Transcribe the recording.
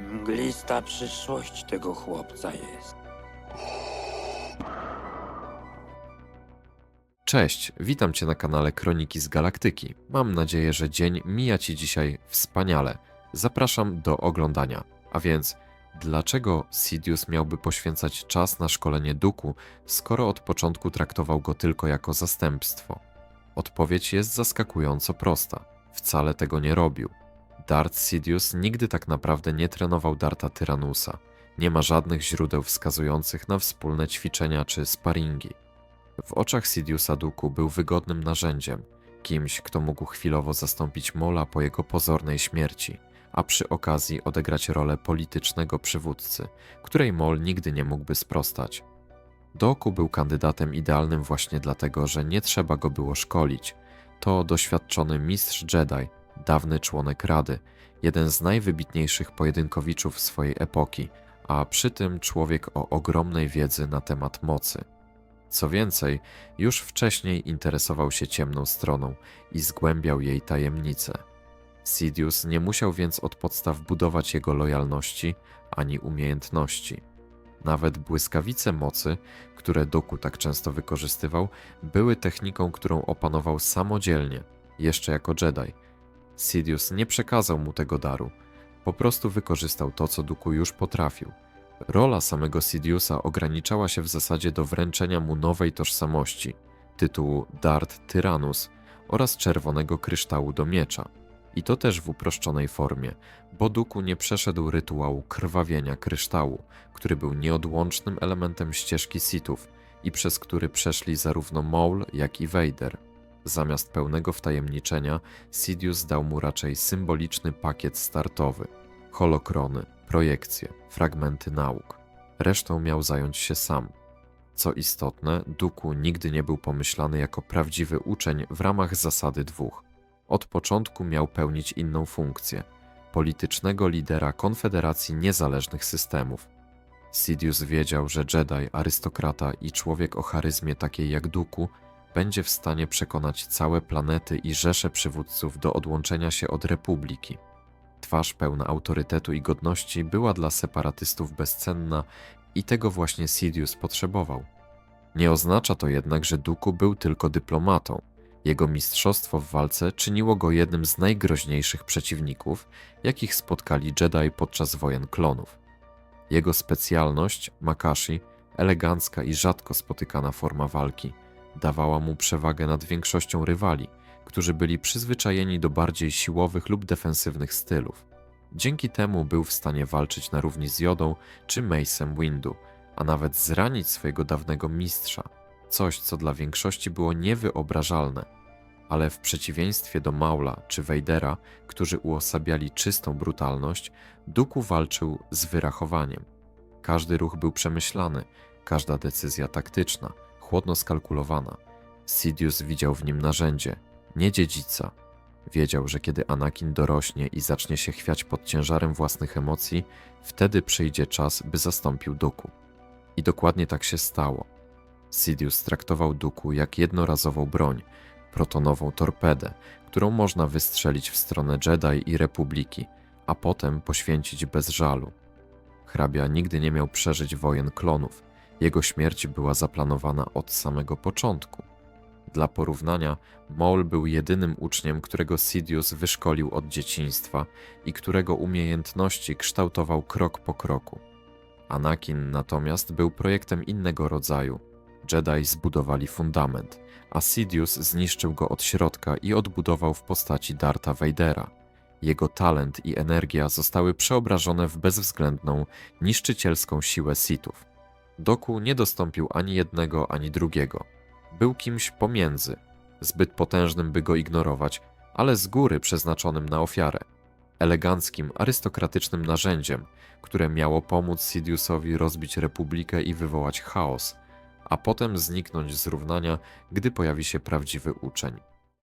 Mglista przyszłość tego chłopca jest. Cześć, witam Cię na kanale Kroniki z Galaktyki. Mam nadzieję, że dzień mija Ci dzisiaj wspaniale. Zapraszam do oglądania. A więc, dlaczego Sidious miałby poświęcać czas na szkolenie Duku, skoro od początku traktował go tylko jako zastępstwo? Odpowiedź jest zaskakująco prosta. Wcale tego nie robił. Dart Sidious nigdy tak naprawdę nie trenował Darta Tyranusa. Nie ma żadnych źródeł wskazujących na wspólne ćwiczenia czy sparingi. W oczach Sidiousa Duku był wygodnym narzędziem, kimś, kto mógł chwilowo zastąpić Mola po jego pozornej śmierci, a przy okazji odegrać rolę politycznego przywódcy, której Mol nigdy nie mógłby sprostać. Doku był kandydatem idealnym właśnie dlatego, że nie trzeba go było szkolić. To doświadczony mistrz Jedi, dawny członek Rady, jeden z najwybitniejszych pojedynkowiczów swojej epoki, a przy tym człowiek o ogromnej wiedzy na temat mocy. Co więcej, już wcześniej interesował się ciemną stroną i zgłębiał jej tajemnice. Sidious nie musiał więc od podstaw budować jego lojalności ani umiejętności. Nawet błyskawice mocy, które Doku tak często wykorzystywał, były techniką, którą opanował samodzielnie, jeszcze jako Jedi. Sidious nie przekazał mu tego daru, po prostu wykorzystał to, co Duku już potrafił. Rola samego Sidiousa ograniczała się w zasadzie do wręczenia mu nowej tożsamości, tytułu Dart Tyrannus oraz czerwonego kryształu do miecza. I to też w uproszczonej formie, bo Duku nie przeszedł rytuału krwawienia kryształu, który był nieodłącznym elementem ścieżki Sithów i przez który przeszli zarówno Maul, jak i Vader. Zamiast pełnego wtajemniczenia, Sidious dał mu raczej symboliczny pakiet startowy holokrony, projekcje, fragmenty nauk. Resztą miał zająć się sam. Co istotne, Duku nigdy nie był pomyślany jako prawdziwy uczeń w ramach zasady dwóch. Od początku miał pełnić inną funkcję politycznego lidera Konfederacji Niezależnych Systemów. Sidious wiedział, że Jedi, arystokrata i człowiek o charyzmie takiej jak Duku będzie w stanie przekonać całe planety i rzesze przywódców do odłączenia się od Republiki. Twarz pełna autorytetu i godności była dla separatystów bezcenna i tego właśnie Sidious potrzebował. Nie oznacza to jednak, że Duku był tylko dyplomatą. Jego mistrzostwo w walce czyniło go jednym z najgroźniejszych przeciwników, jakich spotkali Jedi podczas wojen klonów. Jego specjalność, Makashi, elegancka i rzadko spotykana forma walki, dawała mu przewagę nad większością rywali – którzy byli przyzwyczajeni do bardziej siłowych lub defensywnych stylów. Dzięki temu był w stanie walczyć na równi z Jodą czy Mace'em Windu, a nawet zranić swojego dawnego mistrza, coś co dla większości było niewyobrażalne. Ale w przeciwieństwie do Maula czy Vadera, którzy uosabiali czystą brutalność, Duku walczył z wyrachowaniem. Każdy ruch był przemyślany, każda decyzja taktyczna, chłodno skalkulowana. Sidious widział w nim narzędzie, nie dziedzica. Wiedział, że kiedy Anakin dorośnie i zacznie się chwiać pod ciężarem własnych emocji, wtedy przyjdzie czas, by zastąpił Duku. I dokładnie tak się stało. Sidious traktował Duku jak jednorazową broń, protonową torpedę, którą można wystrzelić w stronę Jedi i Republiki, a potem poświęcić bez żalu. Hrabia nigdy nie miał przeżyć wojen klonów. Jego śmierć była zaplanowana od samego początku. Dla porównania, Maul był jedynym uczniem, którego Sidious wyszkolił od dzieciństwa i którego umiejętności kształtował krok po kroku. Anakin natomiast był projektem innego rodzaju. Jedi zbudowali fundament, a Sidious zniszczył go od środka i odbudował w postaci Darta Vadera. Jego talent i energia zostały przeobrażone w bezwzględną, niszczycielską siłę Sithów. Doku nie dostąpił ani jednego, ani drugiego – był kimś pomiędzy, zbyt potężnym, by go ignorować, ale z góry przeznaczonym na ofiarę. Eleganckim, arystokratycznym narzędziem, które miało pomóc Sidiousowi rozbić republikę i wywołać chaos, a potem zniknąć z równania, gdy pojawi się prawdziwy uczeń.